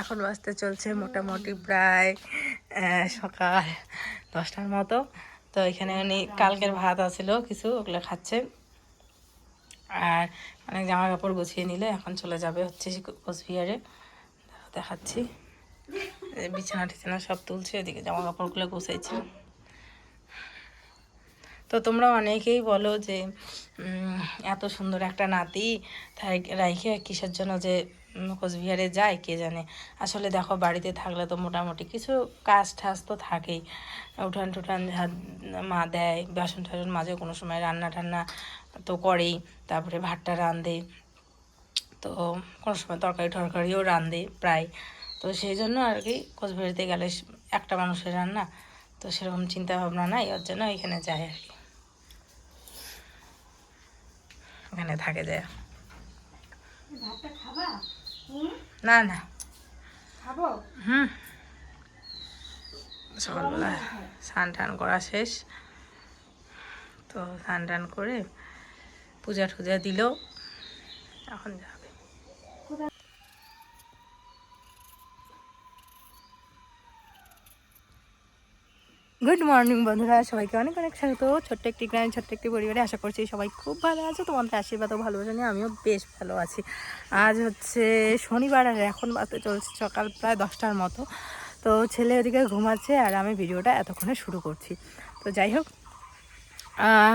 এখন বাজতে চলছে মোটামুটি প্রায় সকাল দশটার মতো। তো এখানে উনি কালকের ভাত আছিল, কিছু ওগুলো খাচ্ছে। আর অনেক জামা কাপড় গুছিয়ে নিলে এখন চলে যাবে হচ্ছে কোচবিহারে। দেখাচ্ছি। বিছানা টিছানা সব তুলছে, এদিকে জামা কাপড়গুলো গুছাইছে। তো তোমরা অনেকেই বলো যে এত সুন্দর একটা নাতি তাই রাইখে কিসের জন্য যে কোচবিহারে যায়, কে জানে। আসলে দেখো, বাড়িতে থাকলে তো মোটামুটি কিছু কাজ টাজ তো থাকেই। উঠান টুঠান মা দেয়, বাসন টাসন মাঝে কোনো সময় রান্না টান্না তো করেই। তারপরে ভাতটা রান্ধে তো কোনো সময় তরকারি টরকারিও রান্ধে প্রায়। তো সেই জন্য আর কি কোচবিহারিতে গেলে একটা মানুষের রান্না। তো সেরকম চিন্তা ভাবনা নাই, ওর জন্য এখানে যায় আর কি। ওখানে থাকে যায়। ভাতটা খাবা? না না। খাব? হুম। সকালবেলা স্নান টান করা শেষ। তো স্নান টান করে পূজা টুজা দিল। এখন যাবে গুড মর্নিং বন্ধুরা। সবাইকে অনেক অনেক স্বাগত। ছোট্ট একটি গ্রামে, ছোট্ট একটি পরিবারে আশা করছি সবাই খুব ভালো আছে। তোমাদের আশীর্বাদও ভালোবাসা নিয়ে আমিও বেশ ভালো আছি। আজ হচ্ছে শনিবার আর এখন বাজতে চলছে সকাল প্রায় দশটার মতো। তো ছেলে ওদিকে ঘুমাচ্ছে আর আমি ভিডিওটা এতক্ষণে শুরু করছি। তো যাই হোক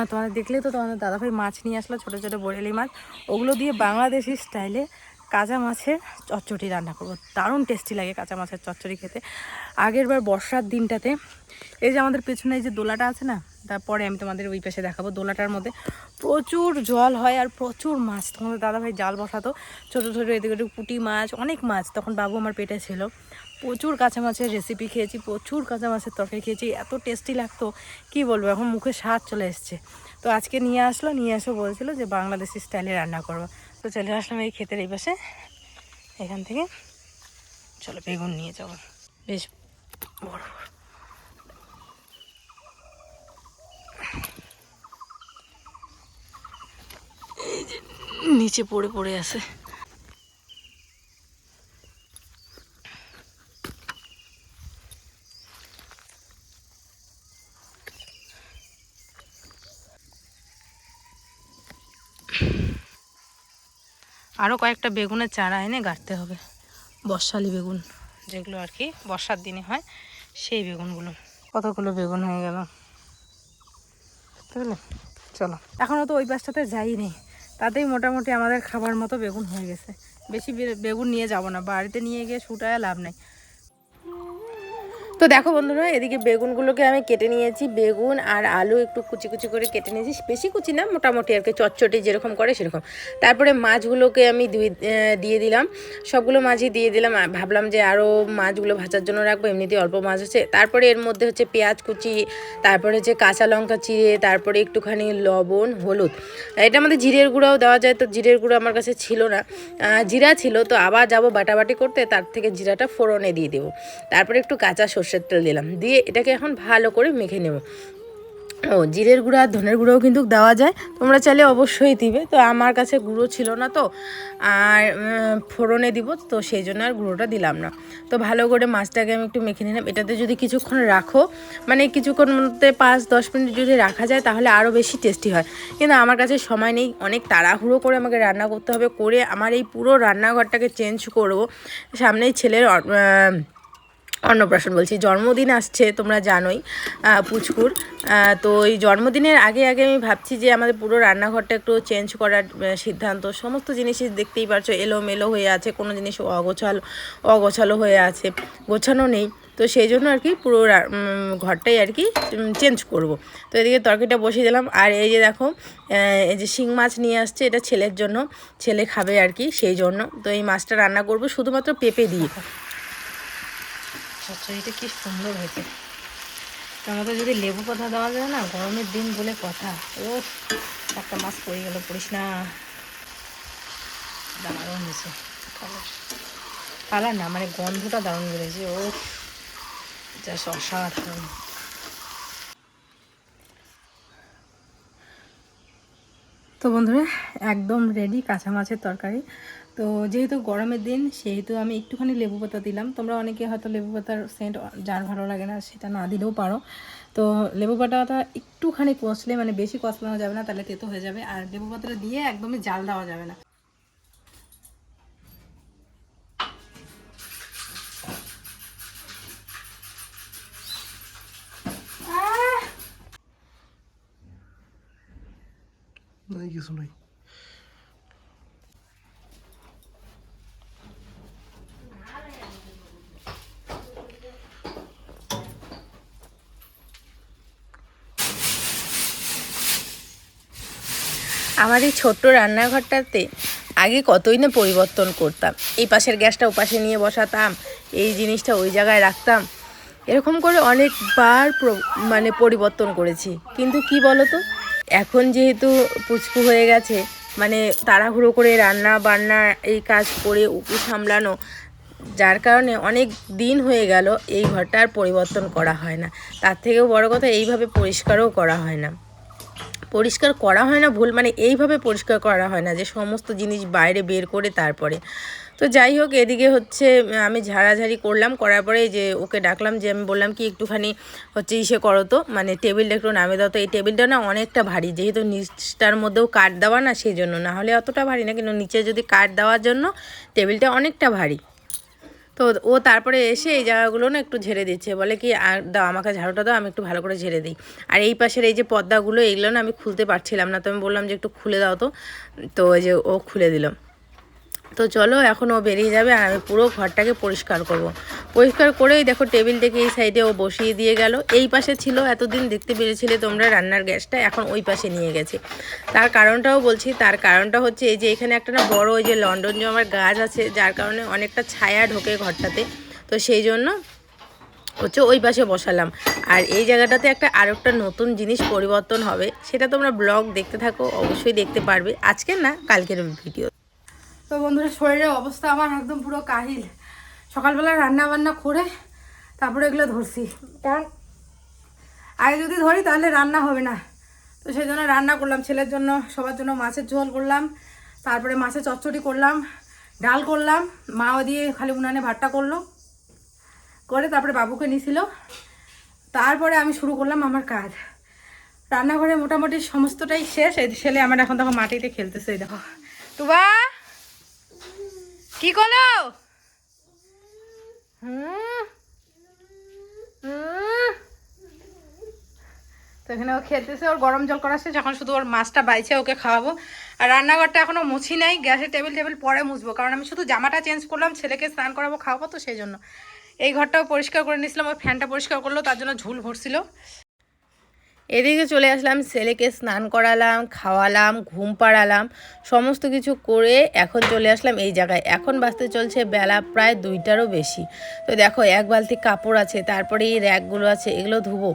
তোমাদের দেখলে তো তোমাদের দাদাভাই মাছ নিয়ে আসলো, ছোটো ছোটো বরেলি মাছ। ওগুলো দিয়ে বাংলাদেশি স্টাইলে কাঁচা মাছের চচ্চড়ি রান্না করব। দারুণ টেস্টি লাগে কাঁচা মাছের চচ্চড়ি খেতে। আগের বার বর্ষার দিনটাতে এই যে আমাদের পেছনে এই যে দোলাটা আছে না, তারপরে আমি তোমাদের ওই পাশে দেখাবো। দোলাটার মধ্যে প্রচুর জল হয় আর প্রচুর মাছ। তোমাদের দাদাভাই জাল বসাতো। ছোটো ছোটো এদিকে পুঁটি মাছ, অনেক মাছ। তখন বাবু আমার পেটে ছিল। প্রচুর কাঁচা মাছের রেসিপি খেয়েছি, প্রচুর কাঁচা মাছের তরকারি খেয়েছি। এত টেস্টি লাগতো, কি বলব? এখন মুখে স্বাদ চলে এসছে। তো আজকে নিয়ে আসলো, নিয়ে এসে বলছিল যে বাংলাদেশি স্টাইলে রান্না করব। তো চলে আসলাম এই ক্ষেতের এই পাশে। এখান থেকে চলো বেগুন নিয়ে যাব। বেশ বড়। নিচে পড়ে পড়ে আছে। আরও কয়েকটা বেগুনের চারা এনে গাড়তে হবে। বর্ষালি বেগুন যেগুলো আর কি বর্ষার দিনে হয়, সেই বেগুনগুলো। কতগুলো বেগুন হয়ে গেল? বুঝলে? চলো। এখনও তো ওই পাশটাতে যাইনি। তাতেই মোটামুটি আমাদের খাবার মতো বেগুন হয়ে গেছে। বেশি বেগুন নিয়ে যাব না। বাড়িতে নিয়ে গিয়ে শুটায় লাভ নেই। তো দেখো বন্ধুরা, এদিকে বেগুনগুলোকে আমি কেটে নিয়েছি। বেগুন আর আলু একটু কুচি কুচি করে কেটে নিয়েছি। বেশি কুচি না, মোটামুটি আর কি চটচটি যেরকম করে সেরকম। তারপরে মাছগুলোকে আমি দুই দিয়ে দিলাম। সবগুলো মাছই দিয়ে দিলাম। ভাবলাম যে আরও মাছগুলো ভাজার জন্য রাখব, এমনিতেই অল্প মাছ আছে। তারপরে এর মধ্যে হচ্ছে পেঁয়াজ কুচি, তারপরে হচ্ছে কাঁচা লঙ্কা চিড়ে, তারপরে একটুখানি লবণ, হলুদ। এটা আমাদের জিরের গুঁড়াও দেওয়া যায়, তো জিরের গুঁড়ো আমার কাছে ছিল না। জিরা ছিল, তো আবার যাব বাটাবাটি করতে, তার থেকে জিরাটা ফোড়নে দিয়ে দেবো। তারপরে একটু কাঁচা সর্ষের তেল দিলাম। দিয়ে এটাকে এখন ভালো করে মেখে নেব। ও, জিরের গুঁড়ো আর ধনের গুঁড়োও কিন্তু দেওয়া যায়। তোমরা চাইলে অবশ্যই দিবে। তো আমার কাছে গুঁড়ো ছিল না তো। আর ফোড়নে দিব। তো সেই জন্য আর গুঁড়োটা দিলাম না। তো ভালো করে মাছটাকে আমি একটু মেখে নিলাম। এটাতে যদি কিছুক্ষণ রাখো মানে কিছুক্ষণ মধ্যে পাঁচ, দশ মিনিট যদি রাখা যায়, তাহলে আরও বেশি টেস্টি হয়। কিন্তু আমার কাছে সময় নেই। অনেক তাড়াহুড়ো করে আমাকে রান্না করতে হবে। করে আমার এই পুরো রান্নাঘরটাকে চেঞ্জ করব। সামনেই ছেলের অন্নপ্রাশন বলছি। জন্মদিন আসছে, তোমরা জানোই পুচকুর। তো এই জন্মদিনের আগে আগে আমি ভাবছি যে আমাদের পুরো রান্নাঘরটা একটু চেঞ্জ করার সিদ্ধান্ত। সমস্ত জিনিসই দেখতেই পারছ, এলোমেলো হয়ে আছে, কোনো জিনিস অগোছালো অগোছালো হয়ে আছে, গোছানো নেই। তো সেই জন্য আর কি পুরো ঘরটাই আর কি চেঞ্জ করব। তো এদিকে তরকারিটা বসিয়ে দিলাম। আর এই যে দেখো এই যে শিং মাছ নিয়ে আসছে, এটা ছেলের জন্য। ছেলে খাবে আর কি, সেই জন্য। তো এই মাছটা রান্না করব শুধুমাত্র পেঁপে দিয়ে। চচ্চড়িটা কি সুন্দর হয়েছে। মধ্যে যদি লেবু কথা দেওয়া যায় না, গরমের দিন বলে কথা। ও একটা মাছ পড়ে গেল, পড়িস না। দারুণ হয়েছে। কালার না মানে গন্ধটা দারুণ বেড়েছে ও যা অসাধারণ। তো বন্ধুরা, একদম রেডি কাঁচা মাছের তরকারি। তো যেহেতু গরমের দিন, সেহেতু আমি একটুখানি লেবু পাতা দিলাম। তোমরা অনেকে হয়তো লেবু পাতার সেন্ট যার ভালো লাগে না, সেটা না দিলেও পারো। তো লেবু পাতাটা একটুখানি কষলে মানে বেশি কষলানো যাবে না, তাহলে তেতো হয়ে যাবে। আর লেবু পাতাটা দিয়ে একদমই জাল দেওয়া যাবে না। কিছু নাই। আমার এই ছোট্ট রান্নাঘরটাতে আগে কতই না পরিবর্তন করতাম। এই পাশের গ্যাসটা ওপাশে নিয়ে বসাতাম, এই জিনিসটা ওই জায়গায় রাখতাম। এরকম করে অনেকবার মানে পরিবর্তন করেছি। কিন্তু কি বলো তো এখন যেহেতু পুচকু হয়ে গেছে মানে তাড়াহুড়ো করে রান্না বান্না, এই কাজ করে উকু সামলানো, যার কারণে অনেক দিন হয়ে গেল এই ঘরটা আর পরিবর্তন করা হয় না। তার থেকেও বড় কথা, এইভাবে পরিষ্কারও করা হয় না। পরিষ্কার করা হয় না, ভুল মানে এইভাবে পরিষ্কার করা হয় না যে সমস্ত জিনিস বাইরে বের করে তারপরে। তো যাই হোক, এদিকে হচ্ছে, আমি ঝাড়াঝাড়ি করলাম, করার পরে যে ওকে ডাকলাম যে আমি বললাম কি একটুখানি হচ্ছে ইসে করো তো মানে টেবিলটা একটু নামে দাও তো। এই টেবিলটা না অনেকটা ভারী, যেহেতু নিচটার মধ্যেও কাঠ দেওয়া না সেই জন্য না হলে অতটা ভারী না, কিন্তু নিচে যদি কাঠ দেওয়ার জন্য টেবিলটা অনেকটা ভারী। তো ও তারপরে এসে এই জায়গাগুলো না একটু ঝেড়ে দিচ্ছে। বলে কি, আর দাও, আমাকে ঝাড়ুটা দাও, আমি একটু ভালো করে ঝেড়ে দিই। আর এই পাশের এই যে পদ্মাগুলো এইগুলো না আমি খুলতে পারছিলাম না। তো আমি বললাম যে, একটু খুলে দাও তো। তো ওই যে ও খুলে দিল। তো চলো, এখন ও বেরিয়ে যাবে আর আমি পুরো ঘরটাকে পরিষ্কার করব। পরিষ্কার করেই দেখো টেবিলটাকে এই সাইডে ও বসিয়ে দিয়ে গেল। এই পাশে ছিল, এতদিন দেখতে পেরেছিলে তোমরা রান্নার গ্যাসটা, এখন ওই পাশে নিয়ে গেছে। তার কারণটাও বলছি, তার কারণটা হচ্ছে এই যে এখানে একটা না বড় ওই যে লন্ডন জমার গাছ আছে, যার কারণে অনেকটা ছায়া ঢোকে ঘরটাতে। তো সেই জন্য হচ্ছে ওই পাশে বসালাম। আর এই জায়গাটাতে একটা আরও একটা নতুন জিনিস পরিবর্তন হবে, সেটা তোমরা ব্লগ দেখতে থাকো, অবশ্যই দেখতে পারবে। আজকের না, কালকের ভিডিও। তো বন্ধুরা, শরীরের অবস্থা আমার একদম পুরো কাহিল। সকালবেলা রান্না বান্না করে তারপরে এগুলো ধরছি। কারণ আগে যদি ধরি তাহলে রান্না হবে না। তো সেই জন্য রান্না করলাম, ছেলের জন্য, সবার জন্য মাছের ঝোল করলাম, তারপরে মাছের চচ্চড়ি করলাম, ডাল করলাম, মাও দিয়ে খালি উনানে ভাতটা করল, করে তারপরে বাবুকে নিছিল। তারপরে আমি শুরু করলাম আমার কাজ। রান্নাঘরে মোটামুটি সমস্তটাই শেষ। এই ছেলে আমার এখন দেখো মাটিতে খেলতেছে দেখো। টুবা! কি করল। তো এখানে ও খেলতেছে, ওর গরম জল করাচ্ছে যখন শুধু ওর মাছটা বাইছে, ওকে খাওয়াবো। আর রান্নাঘরটা এখনও মুছি নাই, গ্যাসের টেবিল টেবিল পরে মুছবো, কারণ আমি শুধু জামাটা চেঞ্জ করলাম, ছেলেকে স্নান করাবো, খাওয়াবো, তো সেই জন্য। এই ঘরটাও পরিষ্কার করে নিয়েছিলাম, ওর ফ্যানটা পরিষ্কার করল, তার জন্য ঝুল ভরছিল। এদিকে চলে আসলাম, ছেলেকে স্নান করালাম, খাওয়ালাম, ঘুম পাড়ালাম, সমস্ত কিছু করে এখন চলে আসলাম এই জায়গায়। এখন বাঁচতে চলছে বেলা প্রায় দুইটারও বেশি। তো দেখো, এক বালতি কাপড় আছে তারপরে এই র্যাকগুলো আছে, এগুলো ধুবো।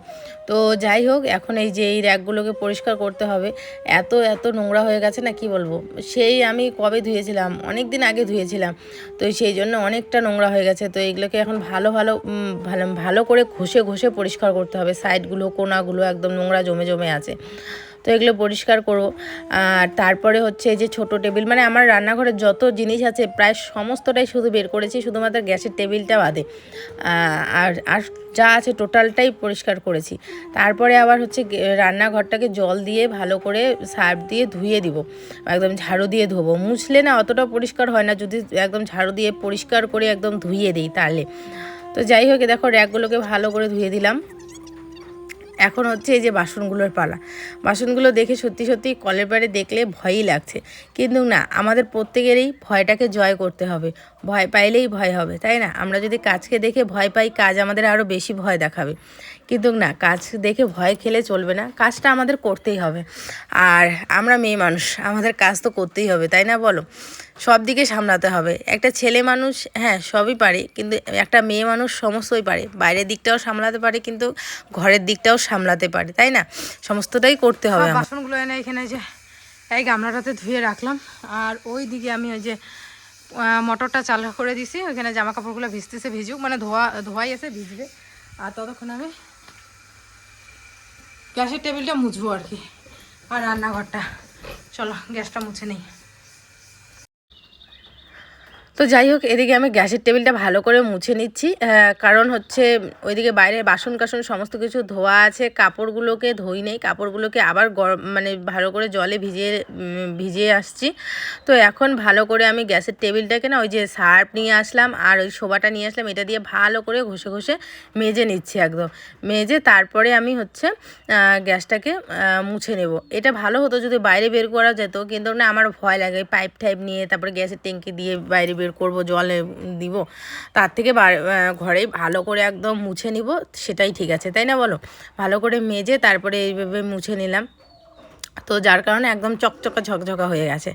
তো যাই হোক, এখন এই যে এই র্যাকগুলোকে পরিষ্কার করতে হবে। এত এত নোংরা হয়ে গেছে না, কি বলব? সেই আমি কবে ধুয়েছিলাম? অনেক দিন আগে ধুয়েছিলাম। তো সেই জন্য অনেকটা নোংরা হয়ে গেছে। তো এগুলোকে এখন ভালো ভালো ভালো ভালো করে ঘষে ঘষে পরিষ্কার করতে হবে। সাইডগুলো, কোনাগুলো একদম নোংরা জমে জমে আছে। তো এগুলো পরিষ্কার করব। আর তারপরে হচ্ছে যে ছোট টেবিল মানে আমার রান্নাঘরে যত জিনিস আছে প্রায় সমস্তটাই শুধু বের করেছি, শুধুমাত্র গ্যাসের টেবিলটা বাদে। আর আর যা আছে টোটালটাই পরিষ্কার করেছি। তারপরে আবার হচ্ছে রান্নাঘরটাকে জল দিয়ে ভালো করে সার্ফ দিয়ে ধুয়ে দিব। একদম ঝাড়ু দিয়ে ধোবো। মুছলে না অতটা পরিষ্কার হয় না, যদি একদম ঝাড়ু দিয়ে পরিষ্কার করে একদম ধুয়ে দিই তাহলে। তো যাই হোক দেখো র্যাকগুলোকে ভালো করে ধুয়ে দিলাম। এখন হচ্ছে এই যে বাসনগুলোর পালা। বাসনগুলো দেখে সত্যি সত্যি কলের পাড়ে দেখলে ভয়ই লাগছে। কিন্তু না, আমাদের প্রত্যেকেরই ভয়টাকে জয় করতে হবে। ভয় পাইলেই ভয় হবে, তাই না? আমরা যদি কাজকে দেখে ভয় পাই, কাজ আমাদের আরও বেশি ভয় দেখাবে। কিন্তু না কাজ দেখে ভয় খেলে চলবে না কাজটা আমাদের করতেই হবে। আর আমরা মেয়ে মানুষ আমাদের কাজ তো করতেই হবে তাই না বলো? সব দিকে সামলাতে হবে। একটা ছেলে মানুষ হ্যাঁ সবই পারে কিন্তু একটা মেয়ে মানুষ সমস্তই পারে। বাইরের দিকটাও সামলাতে পারে কিন্তু ঘরের দিকটাও সামলাতে পারে তাই না? সমস্তটাই করতে হবে বাসনগুলো এনে এখানে যে এই গামলাটাতে ধুয়ে রাখলাম। আর ওই দিকে আমি ওই যে মোটরটা চালু করে দিছি। ওইখানে জামা কাপড়গুলো ভিজতেছে ভিজুক মানে ধোয়া ধোয়াই আছে ভিজবে। আর ততক্ষণ আমি গ্যাসের টেবিলটা মুছবো আর কি। আর রান্নাঘরটা। চলো গ্যাসটা মুছে নেই। তো যাই হোক, এদিকে আমি গ্যাসের টেবিলটা ভালো করে মুছে নিচ্ছি। কারণ হচ্ছে ওইদিকে বাইরে বাসন কাসন সমস্ত কিছু ধোয়া আছে, কাপড়গুলোকে ধুই নেই, কাপড়গুলোকে আবার গরম মানে ভালো করে জলে ভিজিয়ে ভিজিয়ে আসছি। তো এখন ভালো করে আমি গ্যাসের টেবিলটাকে না ওই যে সার্ফ নিয়ে আসলাম আর ওই শোবাটা নিয়ে আসলাম, এটা দিয়ে ভালো করে ঘষে ঘষে মেজে নিচ্ছি একদম। মেজে তারপরে আমি হচ্ছে গ্যাসটাকে মুছে নেব। এটা ভালো হতো যদি বাইরে বের করা যেত, কিন্তু না আমার ভয় লাগে, পাইপ টাইপ নিয়ে তারপরে গ্যাসের ট্যাঙ্কি দিয়ে বাইরে বের করব, জলে দিব। তার থেকে ঘরে ভালো করে একদম মুছে নিব, সেটাই ঠিক আছে, তাই না বলো? ভালো করে মেজে তারপরে এইভাবে মুছে নিলাম। তো যার কারণে একদম চকচকা ঝকঝকা হয়ে গেছে।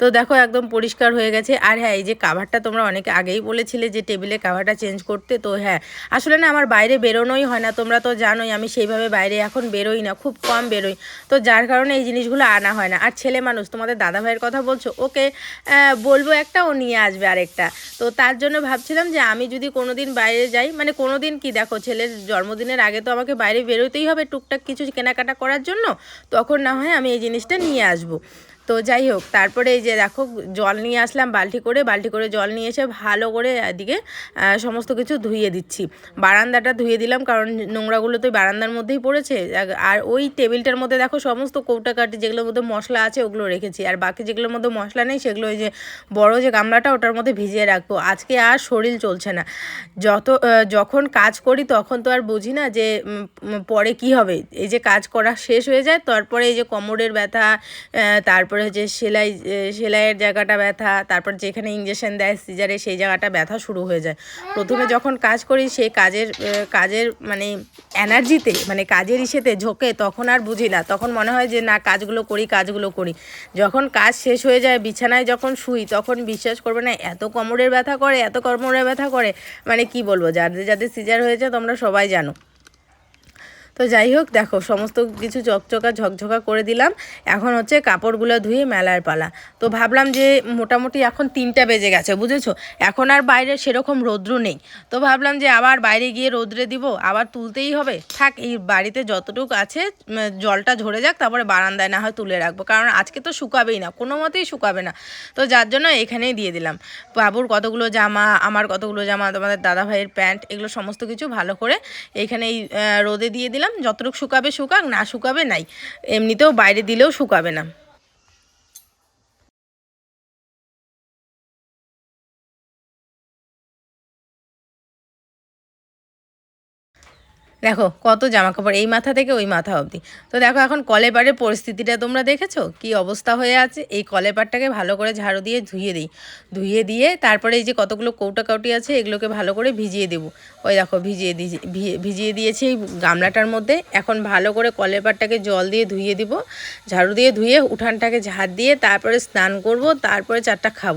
তো দেখো একদম পরিষ্কার হয়ে গেছে। আর হ্যাঁ এই যে কাভারটা তোমরা অনেকে আগেই বলেছিলে যে টেবিলে কাভারটা চেঞ্জ করতে। তো হ্যাঁ আসলে না আমার বাইরে বেরোনোই হয় না। তোমরা তো জানোই আমি সেইভাবে বাইরে এখন বেরোই না, খুব কম বেরোই। তো যার কারণে এই জিনিসগুলো আনা হয় না। আর ছেলে মানুষ, তোমাদের দাদা ভাইয়ের কথা বলছো, ওকে বলব একটা, ও নিয়ে আসবে আরেকটা। তো তার জন্য ভাবছিলাম যে আমি যদি কোনো দিন বাইরে যাই মানে কোনো দিন কি দেখো, ছেলের জন্মদিনের আগে তো আমাকে বাইরে বেরোতেই হবে টুকটাক কিছু কেনাকাটা করার জন্য। তখন না হয় আমি এই জিনিসটা নিয়ে আসব। তো যাই হোক তারপরে এই যে দেখো জল নিয়ে আসলাম বালতি করে বালতি করে জল নিয়ে এসে ভালো করে এদিকে সমস্ত কিছু ধুইয়ে দিচ্ছি। বারান্দাটা ধুয়ে দিলাম কারণ নোংরাগুলো তো বারান্দার মধ্যেই পড়েছে। আর- ওই টেবিলটার মধ্যে দেখো সমস্ত কৌটাকাটি যেগুলোর মধ্যে মশলা আছে ওগুলো রেখেছি। আর বাকি যেগুলোর মধ্যে মশলা নেই সেগুলো ওই যে বড় যে গামলাটা ওটার মধ্যে ভিজিয়ে রাখব। আজকে আর শরীর চলছে না। যত যখন কাজ করি তখন তো আর বুঝি না যে পরে কি হবে। এই যে কাজ করা শেষ হয়ে যায় তারপরে এই যে কোমরের ব্যথা আহ, তারপরে হচ্ছে সেলাই সেলাইয়ের জায়গাটা ব্যথা, তারপর যেখানে ইঞ্জেকশন দেয় সিজারে সেই জায়গাটা ব্যথা শুরু হয়ে যায়। প্রথমে যখন কাজ করি সেই কাজের কাজের মানে এনার্জিতে মানে কাজের ইসেতে ঝোঁকে তখন আর বুঝি না। তখন মনে হয় যে না, কাজগুলো করি কাজগুলো করি। যখন কাজ শেষ হয়ে যায়, বিছানায় যখন শুই, তখন বিশ্বাস করবে না, এত কোমরের ব্যথা করে, এত কোমরের ব্যথা করে। মানে কি বলব, যাদের যাদের সিজার হয়েছে তোমরা সবাই জানো। তো যাই হোক দেখো সমস্ত কিছু চকচকা ঝকঝকা করে দিলাম। এখন হচ্ছে কাপড়গুলো ধুয়ে মেলার পালা। তো ভাবলাম যে মোটামুটি এখন তিনটা বেজে গেছে বুঝেছ? এখন আর বাইরে সেরকম রৌদ্র নেই। তো ভাবলাম যে আবার বাইরে গিয়ে রৌদ্রে দিব আবার তুলতেই হবে। থাক এই বাড়িতে যতটুকু আছে জলটা ঝরে যাক তারপরে বারান্দায় না হয় তুলে রাখব। কারণ আজকে তো শুকাবেই না কোনো মতেই শুকাবে না। তো যার জন্য এখানেই দিয়ে দিলাম। বাবুর কতগুলো জামা আমার কতগুলো জামা তোমাদের দাদা ভাইয়ের প্যান্ট এগুলো সমস্ত কিছু ভালো করে এইখানেই আহ, রোদে দিয়ে দিলাম। যতটুকু শুকাবে শুকাক না শুকাবে নাই। এমনিতেও বাইরে দিলেও শুকাবে না। দেখো, কত জামা কাপড় এই মাথা থেকে ওই মাথা অবধি। তো দেখো, এখন কলেপাড়ের পরিস্থিতিটা তোমরা দেখেছ? কি অবস্থা হয়ে আছে? এই কলেপাড়টাকে ভালো করে ঝাড়ু দিয়ে ধুয়ে দিই। ধুয়ে দিয়ে তারপরে এই যে কতগুলো কৌটা কাউটি আছে, এগুলোকে ভালো করে ভিজিয়ে দেবো। ওই দেখো, ভিজিয়ে দিয়ে ভিজিয়ে দিয়েছি এই গামলাটার মধ্যে। এখন ভালো করে কলেপাড়টাকে জল দিয়ে ধুয়ে দিব। ঝাড়ু দিয়ে ধুয়ে উঠানটাকে ঝাড় দিয়ে তারপরে স্নান করব, তারপরে চারটা খাব।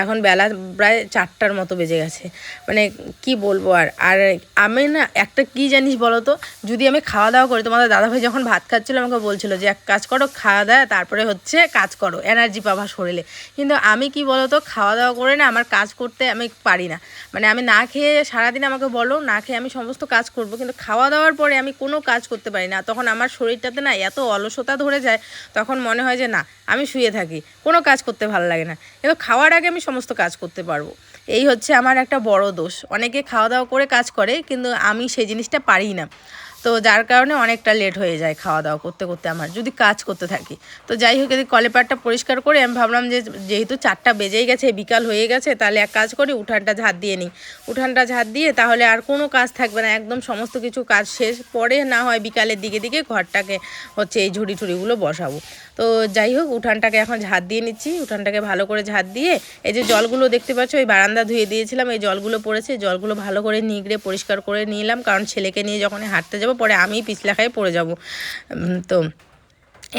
এখন বেলা প্রায় চারটার মতো বেজে গেছে। মানে কি বলব আর? আর আমি না একটা কি জানিস বলো তো যদি আমি খাওয়া দাওয়া করি তোমাদের দাদাভাই যখন ভাত খাচ্ছিলো, আমাকে বলছিল যে, এক কাজ করো, খাওয়া দাওয়া, তারপরে হচ্ছে কাজ করো এনার্জি পাবা শরীরে। কিন্তু আমি কি বলো তো খাওয়া দাওয়া করে না, আমার কাজ করতে আমি পারি না। মানে আমি না খেয়ে সারাদিন আমাকে বলো, না খেয়ে আমি সমস্ত কাজ করব, কিন্তু খাওয়া দাওয়ার পরে আমি কোনো কাজ করতে পারি না। তখন আমার শরীরটাতে না এত অলসতা ধরে যায়, তখন মনে হয় যে, না, আমি শুয়ে থাকি, কোনো কাজ করতে ভালো লাগে না। কিন্তু খাওয়ার আগে আমি সমস্ত কাজ করতে পারব। এই হচ্ছে আমার একটা বড় দোষ। অনেকে খাওয়া দাওয়া করে কাজ করে, কিন্তু আমি সেই জিনিসটা পারি না। তো যার কারণে অনেকটা লেট হয়ে যায় খাওয়া দাওয়া করতে করতে আমার, যদি কাজ করতে থাকি। তো যাই হোক, এদিকে কলেপাটটা পরিষ্কার করে আমি ভাবলাম যে যেহেতু চারটা বেজেই গেছে বিকাল হয়ে গেছে, তাহলে এক কাজ করি, উঠানটা ঝাড় দিয়ে নিই। উঠানটা ঝাড় দিয়ে তাহলে আর কোনো কাজ থাকবে না, একদম সমস্ত কিছু কাজ শেষ, পরে না হয় বিকালের দিকে দিকে ঘরটাকে হচ্ছে এই ঝুড়ি ঠুড়িগুলো বসাবো। তো যাই হোক, উঠানটাকে এখন ঝাড় দিয়ে নিচ্ছি, উঠানটাকে ভালো করে ঝাড় দিয়ে এই যে জলগুলো দেখতে পাচ্ছ ওই বারান্দা ধুয়ে দিয়েছিলাম, এই জলগুলো পড়েছে জলগুলো ভালো করে নিগড়ে পরিষ্কার করে নিলাম, কারণ ছেলেকে নিয়ে যখন হাঁটতে যাব পরে আমি পিছলা খাই পড়ে যাব। তো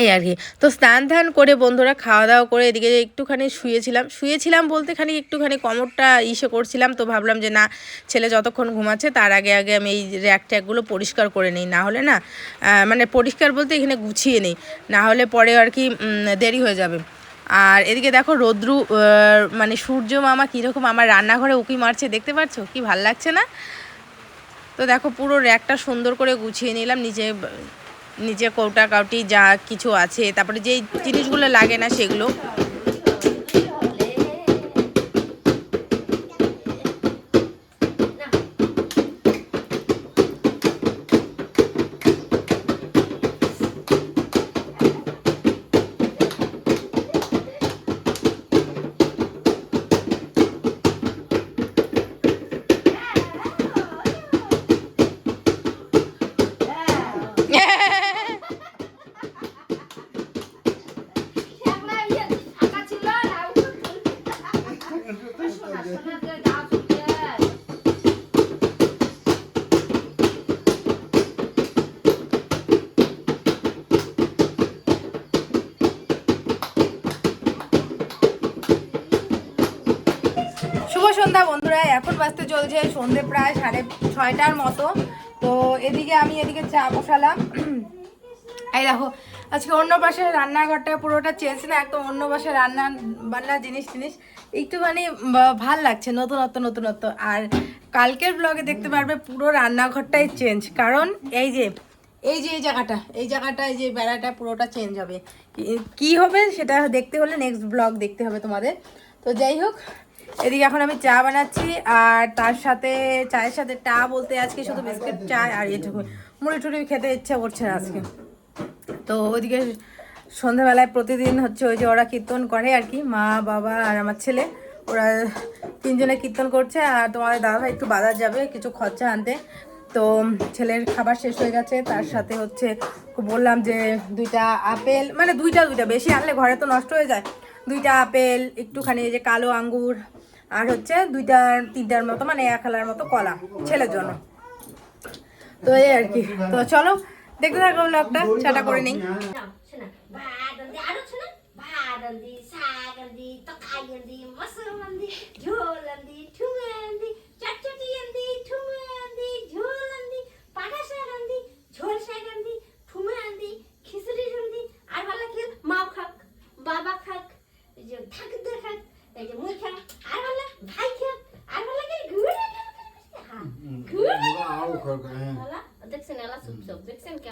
এই আর কি। তো স্নান ধান করে বন্ধুরা খাওয়া দাওয়া করে এদিকে একটুখানি শুয়েছিলাম শুয়েছিলাম বলতে খানি একটুখানি কমরটা ইসে করছিলাম, তো ভাবলাম যে না, ছেলে যতক্ষণ ঘুমাচ্ছে তার আগে আগে আমি এই র্যাক ট্যাকগুলো পরিষ্কার করে নিই, না হলে না মানে পরিষ্কার বলতে এখানে গুছিয়ে নিই, না হলে পরে আর কি দেরি হয়ে যাবে। আর এদিকে দেখো রৌদ্রু মানে সূর্য মামা কীরকম, আমার রান্নাঘরে উকি মারছে, দেখতে পাচ্ছ? কি ভালো লাগছে না? তো দেখো পুরো র্যাকটা সুন্দর করে গুছিয়ে নিলাম, নিজে নিজে কৌটা কাউটি যা কিছু আছে, তারপরে যেই জিনিসগুলো লাগে না সেগুলো বাজতে চলছে সন্ধে প্রায় সাড়ে ছয়টার মতো। তো এদিকে আমি এদিকে চা বসালাম। এই দেখো, আজকে অন্য পাশে রান্নাঘরটা পুরোটা চেঞ্জ না, একদম অন্য পাশে রান্না বান্না জিনিস জিনিস একটুখানি ভালো লাগছে, নতুনত্ব নতুনত্ব। আর কালকের ব্লগে দেখতে পারবে, পুরো রান্নাঘরটাই চেঞ্জ। কারণ এই যে এই যে এই জায়গাটা এই জায়গাটা, এই যে বেড়াটা পুরোটা চেঞ্জ হবে। কি হবে সেটা দেখতে হলে নেক্সট ব্লগ দেখতে হবে তোমাদের। তো যাই হোক এদিকে এখন আমি চা বানাচ্ছি, আর তার সাথে চায়ের সাথে টা বলতে আজকে শুধু বিস্কিট চা আর এটুকু। মুড়ি টুড়ি খেতে ইচ্ছা করছে না আজকে। তো ওইদিকে সন্ধ্যাবেলায় প্রতিদিন হচ্ছে ওই যে ওরা কীর্তন করে আর কি, মা, বাবা আর আমার ছেলে। ওরা তিনজনে কীর্তন করছে, আর তোমাদের দাদা একটু বাজার যাবে, কিছু খরচা আনতে। তো ছেলের খাবার শেষ হয়ে গেছে, তার সাথে হচ্ছে বললাম যে দুইটা আপেল মানে দুইটা দুইটা, বেশি আনলে ঘরে তো নষ্ট হয়ে যায়। দুইটা আপেল, একটুখানি এই যে কালো আঙ্গুর আর হচ্ছে দুইটা, তিনটার মতো মানে এক হালার মতো কলা, ছেলের জন্য। তো এই আর কি। তো চলো, দেখতে থাকো ব্লগটা চাটা করে নেই। খিচুড়ি আর ভালো খাক, বাবা খাক খাক এই যে আর ভালো ভাই আর ভালো কি ঘুরে ঘুরে আও খাবে হ্যাঁ দেখছেন এলা চুপ চুপ দেখছেন